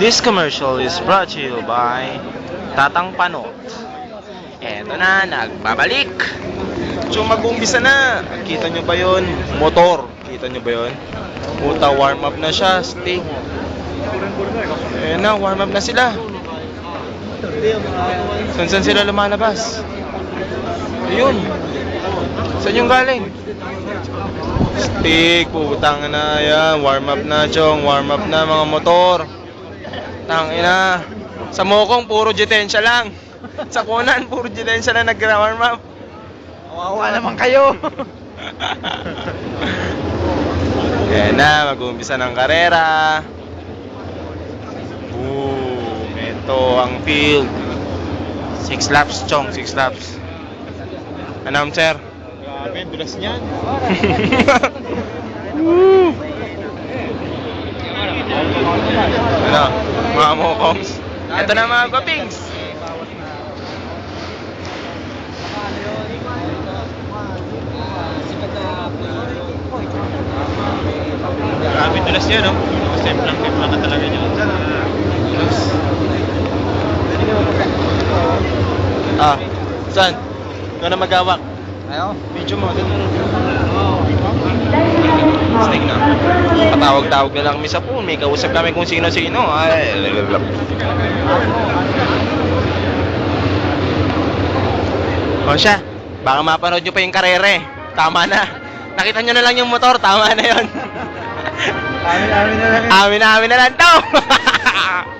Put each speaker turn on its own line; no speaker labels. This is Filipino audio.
This commercial is brought to you by Tatang Panot. Eto na, nagbabalik. So mag-umpisa na. Kita nyo ba yon? Motor. Kita nyo ba yon? Puta, warm up na siya. Stick. Ayan na, warm up na sila. Saan sila lumalabas? Ayun. Saan yung galing? Stick, putang na yan. Warm up na, chong. Warm up na mga motor. Tangina. Sa Mokong, puro jitensya lang. Sa Kunan, puro jitensya lang nag-warm up.
Kawawa naman kayo.
Yan na, mag-uumpisa ng karera. Boom! Ito ang field. Six laps, chong. Six laps. Announcer.
Grabe, dulas niyan.
Ano, mga mokongs. Ito na mga kapings.
Grabe, dulas niya, no? Semplang templa na talaga niya.
Ah, saan? Ikaw na magawak.
Ayo.
Video mo. Stig na. Patawag-tawag na lang kami sa pool. May kausap kami kung sino-sino. Ay, lalalap. O siya, baka mapanood nyo pa yung karere. Tama na. Nakita nyo na lang yung motor. Tama na yon.
Amin, amin na lang.
amin na amin na lang to.